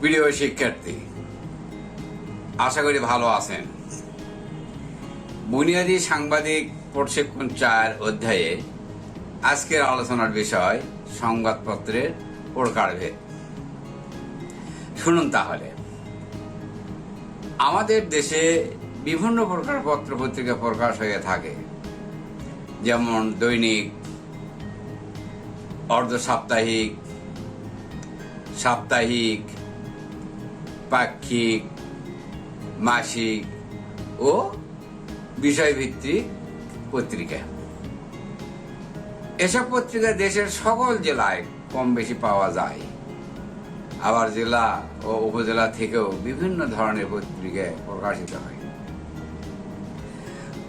প্রিয় শিক্ষার্থী, আশা করি ভালো আছেন। বুনিয়াদী সাংবাদিক প্রশিক্ষণ চার অধ্যায়ে আজকের আলোচনার বিষয় সংবাদপত্রের প্রকারভেদ। শুনুন তাহলে। আমাদের দেশে বিভিন্ন প্রকার পত্র পত্রিকা প্রকাশ হয়ে থাকে। যেমন দৈনিক অর্ধ সাপ্তাহিক সাপ্তাহিক পাক্ষিক, মাসিক ও বিষয়ভিত্তিক পত্রিকা। এসব পত্রিকা দেশের সকল জেলায় কম বেশি পাওয়া যায়। আবার জেলা ও উপজেলা থেকেও বিভিন্ন ধরনের পত্রিকা প্রকাশিত হয়।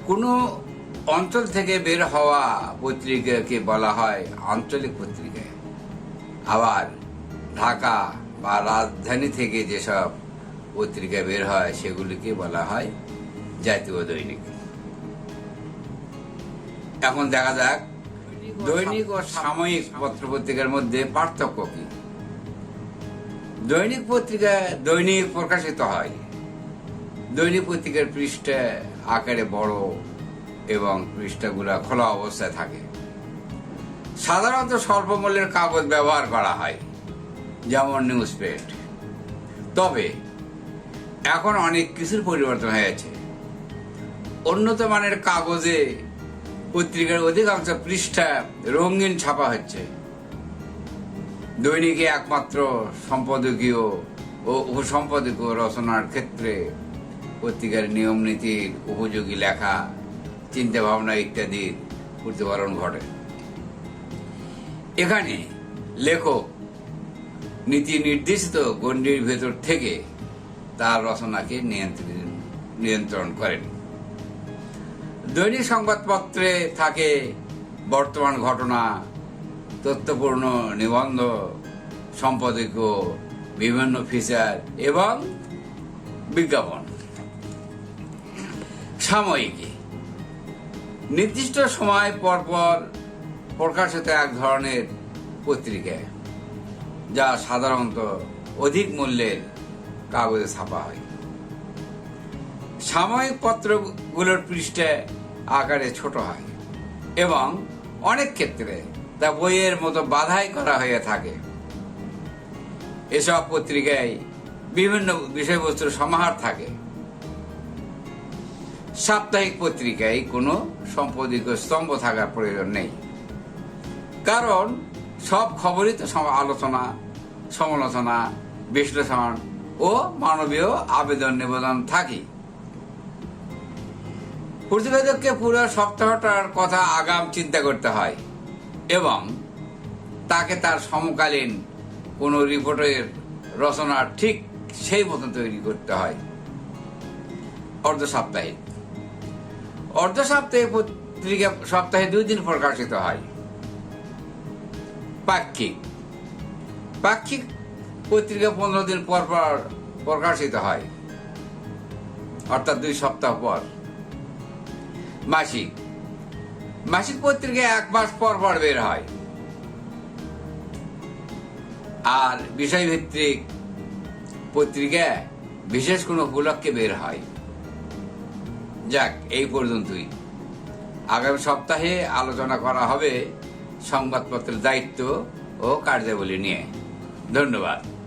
কোনো অঞ্চল থেকে বের হওয়া পত্রিকাকে বলা হয় আঞ্চলিক পত্রিকা। আবার ঢাকা বা রাজধানী থেকে যেসব পত্রিকা বের হয়, সেগুলিকে বলা হয় জাতীয় দৈনিক। এখন দেখা যাক, দৈনিক ও সাময়িক পত্র পত্রিকার মধ্যে পার্থক্য কি? দৈনিক পত্রিকা দৈনিক প্রকাশিত হয়। দৈনিক পত্রিকার পৃষ্ঠা আকারে বড় এবং পৃষ্ঠাগুলা খোলা অবস্থায় থাকে। সাধারণত স্বল্প মূল্যের কাগজ ব্যবহার করা হয়। যেমন নিউজ প্রিন্ট তবে, এখন অনেক কিছুর পরিবর্তন হয়েছে উন্নত মানের কাগজে পত্রিকার অধিকাংশ পৃষ্ঠা রঙিন ছাপা হচ্ছে। দৈনিকে একমাত্র সম্পাদকীয় ও উপসম্পাদকীয় রচনার ক্ষেত্রে পত্রিকার নিয়ম নীতির উপযোগী লেখা চিন্তা ভাবনা ইত্যাদির প্রতিফলন ঘটে। এখানে লেখক নীতি নির্দেশিত গণ্ডির ভেতর থেকে তার রচনাকে নিয়ন্ত্রণ করেন। দৈনিক সংবাদপত্রে থাকে বর্তমান ঘটনা, তথ্যপূর্ণ নিবন্ধ, সম্পাদকীয় বিভিন্ন ফিচার এবং বিজ্ঞাপন। সাময়িকী। নির্দিষ্ট সময় পর পর প্রকাশিত এক ধরনের পত্রিকা। যা সাধারণত অধিক মূল্যের কাগজে ছাপা হয়। সাময়িক পত্রগুলোর পৃষ্ঠে আকারে ছোট হয় এবং অনেক ক্ষেত্রে তা বইয়ের মতো বাধাই করা হয়ে থাকে। এসব পত্রিকায় বিভিন্ন বিষয়বস্তুর সমাহার থাকে। সাপ্তাহিক পত্রিকায় কোনো সম্পাদকীয় স্তম্ভ থাকার প্রয়োজন নেই। কারণ সব খবরই তো আলোচনা, সমালোচনা, বিশ্লেষণ ও মানবীয় আবেদন নিবেদন থাকি। প্রতিবেদককে পুরো সপ্তাহটার কথা আগাম চিন্তা করতে হয় এবং তাকে তার সমকালীন কোনো রিপোর্টের রচনা ঠিক সেই মতো তৈরি করতে হয়। অর্ধ সাপ্তাহিক। অর্ধ সাপ্তাহিক পত্রিকা সপ্তাহে দুই দিন প্রকাশিত হয়। পাক্ষিক। পাক্ষিক পত্রিকা পনেরো দিন পর পর প্রকাশিত হয়। অর্থাৎ দুই সপ্তাহ পর। মাসিক। মাসিক পত্রিকা এক মাস পর পর বের হয়। আর বিষয়ভিত্তিক পত্রিকা বিশেষ কোনো উপলক্ষে বের হয়। যাক, এই পর্যন্তই। আগামী সপ্তাহে আলোচনা করা হবে সংবাদপত্রের দায়িত্ব ও কার্যাবলী নিয়ে। ধন্যবাদ।